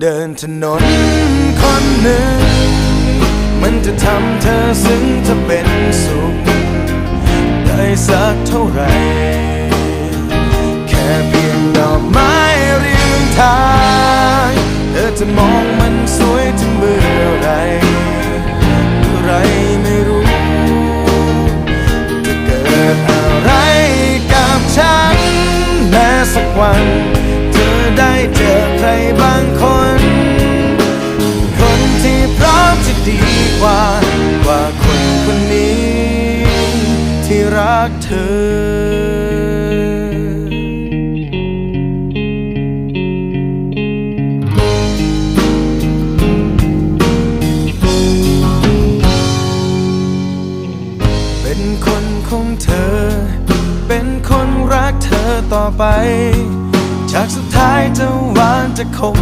เดินถนนคนหนึ่ง มันจะทำเธอซึ้งจะเป็นสุข ได้สักเท่าไหรแค่เพียงดอกไม้เรียงทางเธอจะมองมันสวยถึงเมื่อไรเมื่อไรไม่รู้ จะเกิดอะไรกับฉันแม้สักวัน ได้เจอใครบางคน คนที่พร้อมจะดีกว่า กว่าคนคนนี้ ที่รักเธอเป็นคนของเธอ เป็นคนรักเธอต่อไป จากสุดท้ายจะหวานจะคง